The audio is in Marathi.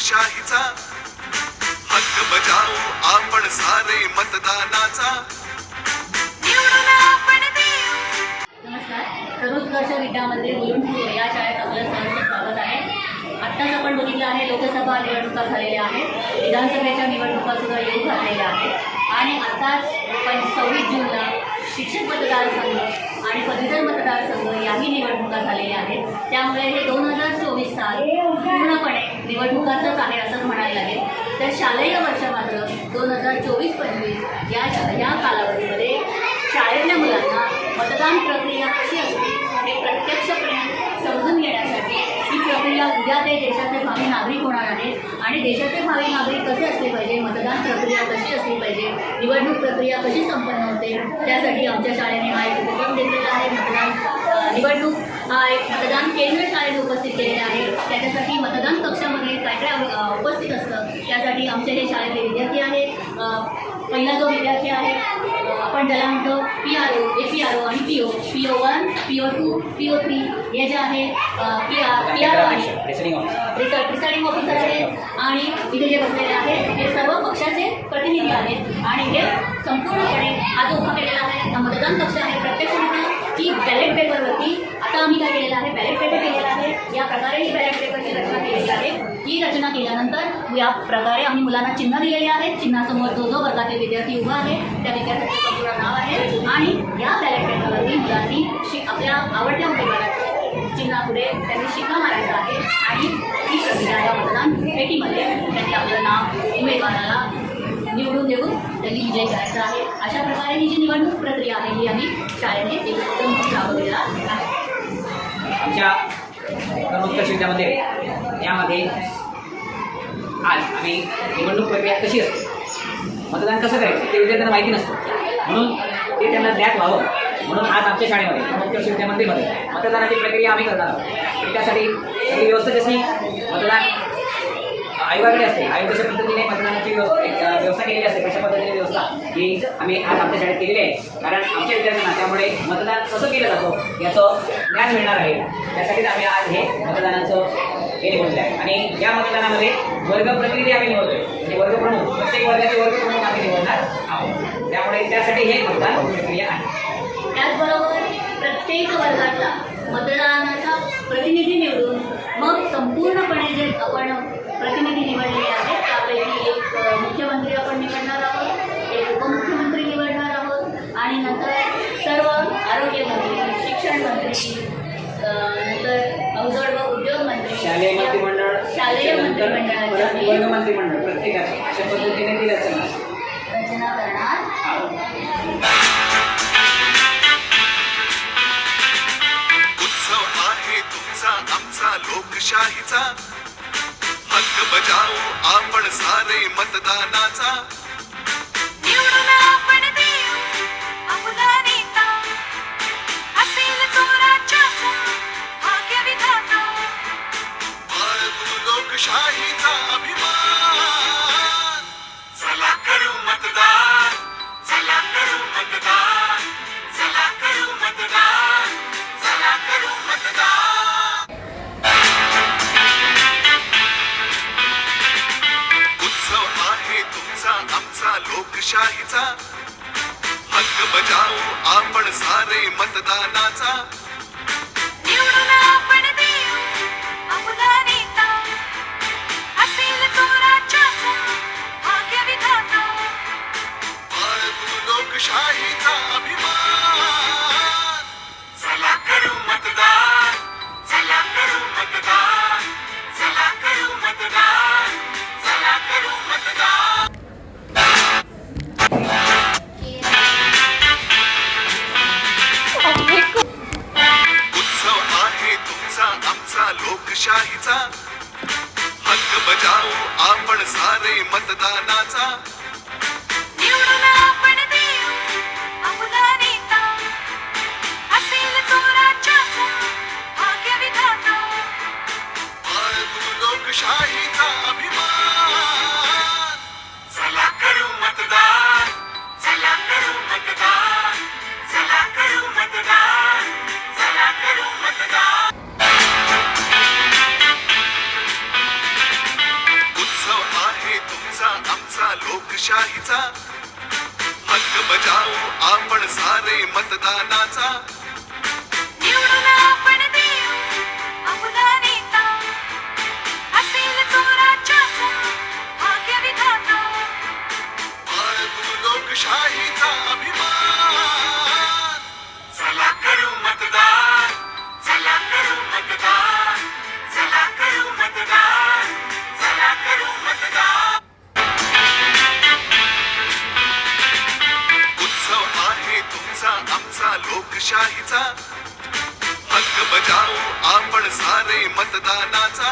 लोकशाहीचा हक्क बजावू आपण सारे मतदानाचा? नमस्कार. विद्यामध्ये बोलून ठेवू या शाळेत आपलं सहर्ष स्वागत आहे. आत्ताच आपण बघितलं आहे लोकसभा निवडणुका झालेल्या आहेत. विधानसभेच्या निवडणुका सुद्धा येऊ घातलेल्या आहेत. आणि आत्ताच पण सव्वीस जूनला शिक्षक मतदारसंघ आणि पदवीधर मतदारसंघ याही निवडणुका झालेल्या आहेत. त्यामुळे हे दोन हजार चोवीस साल पूर्णपणे निवडणुकाचंच तर शालेय वर्ष मात्र दोन हजार चोवीस पंचवीस या या कालावधीमध्ये शाळेतल्या मुलांना मतदान प्रक्रिया कशी असते हे प्रत्यक्षपणे समजून घेण्यासाठी ही प्रक्रिया उद्या ते देशाचे भावी नागरिक होणार आहेत. आणि देशाचे भावी नागरिक कसे असले पाहिजे मतदान प्रक्रिया कशी असली पाहिजे निवडणूक प्रक्रिया कशी संपन्न होते त्यासाठी आमच्या शाळेने हा एक उपक्रम घेतलेला आहे. मतदान निवडणूक एक मतदान केंद्र शाळेने उपस्थित केलेले आहे. त्याच्यासाठी मतदान कक्षामध्ये काय काय उपस्थित असतं त्यासाठी आमचे हे शाळेतले विद्यार्थी आहेत. पहिला जो विद्यार्थी आहे आपण ज्याला म्हणतो P R O A P R O आणि P O P O one P O two P O three हे जे आहे P R P R O आणि प्रिसाइडिंग ऑफिसर आहेत आणि इथे जे बसलेले आहेत हे सर्व पक्षाचे प्रतिनिधी आहेत. आणि हे संपूर्णपणे हा जो उभा केलेला आहे हा मतदान कक्ष आहे प्रत्यक्षरित्या की बॅलेट पेपरवरती आता आम्ही काय केलेलं आहे? बॅलेट पेपर केलेला आहे. या प्रकारे ही बॅलेट पेपरची रचना केलेली आहे. ही रचना केल्यानंतर या प्रकारे आम्ही मुलांना चिन्ह दिलेली आहेत चिन्हासमोर जो जो वर्गातील विद्यार्थी उभा आहे त्या विद्यार्थ्याचं संपूर्ण नाव आहे. आणि या बॅलेट पेपरवरती मुलांनी शि आपल्या आवडत्या उमेदवाराचं चिन्हापुढे त्यांनी शिक्का मारायचा आहे. आणि ही प्रक्रिया या मतदान पेटीमध्ये त्यांनी आपलं नाव उमेदवाराला निवडून देऊन त्यांनी विजय करायचा आहे. अशा प्रकारे ही जी निवडणूक प्रक्रिया आहे ही आम्ही शाळेने एकदम राबवलेला आहे. आमच्या कर्मोत्कर्ष यामध्ये आज आम्ही निवडणूक प्रक्रिया कशी असते मतदान कसं करायचं ते विद्यार्थ्यांना माहिती नसतं. म्हणून ते त्यांना ज्ञात व्हावं. म्हणून आज आमच्या शाळेमध्ये कर्मोत्कर्ष विद्यामंदिरमध्ये मतदानाची प्रक्रिया आम्ही करणार आहोत. त्यासाठी व्यवस्था जशी मतदान आयोगाकडे असते. आयोग कशा पद्धतीने मतदानाची व्यवस्था केलेली असते कशा पद्धतीने व्यवस्था ही आम्ही आज आमच्या शाळेत केलेली आहे. कारण आमच्या विद्यार्थ्यांना त्यामुळे मतदान कसं केलं जातं याचं ज्ञान मिळणार आहे. त्यासाठीच आम्ही आज हे मतदानाचं हे निवडलं आहे. आणि या मतदानामध्ये वर्ग प्रतिनिधी आम्ही निवडतोय. म्हणजे वर्गप्रमुख प्रत्येक वर्गाचे वर्गप्रमुख आम्ही निवडणार आहोत. त्यामुळे त्यासाठी हे मतदान प्रक्रिया आहे. त्याचबरोबर प्रत्येक वर्गाचा मतदानाचा प्रतिनिधी निवडून मग संपूर्ण संपूर्णपणे जे आपण प्रतिनिधी निवडलेले आहेत त्यापैकी एक मुख्यमंत्री आपण निवडणार आहोत एक उपमुख्यमंत्री निवडणार आहोत आणि नंतर सर्व आरोग्यमंत्री शिक्षण मंत्री नंतर अवजड व उद्योग मंत्री शालेय मंत्रिमंडळ शालेय मंत्रिमंडळाच्या मंत्रिमंडळ प्रत्येकाचे अशा पद्धतीने ती रचना. रचना करणार आहोत. उत्सव आहे तुमचा आमचा लोकशाहीचा आपण सारे मतदानाचा मतदानाचा लोकशाहीचा हक्क बजावू आपण सारे मतदानाचा.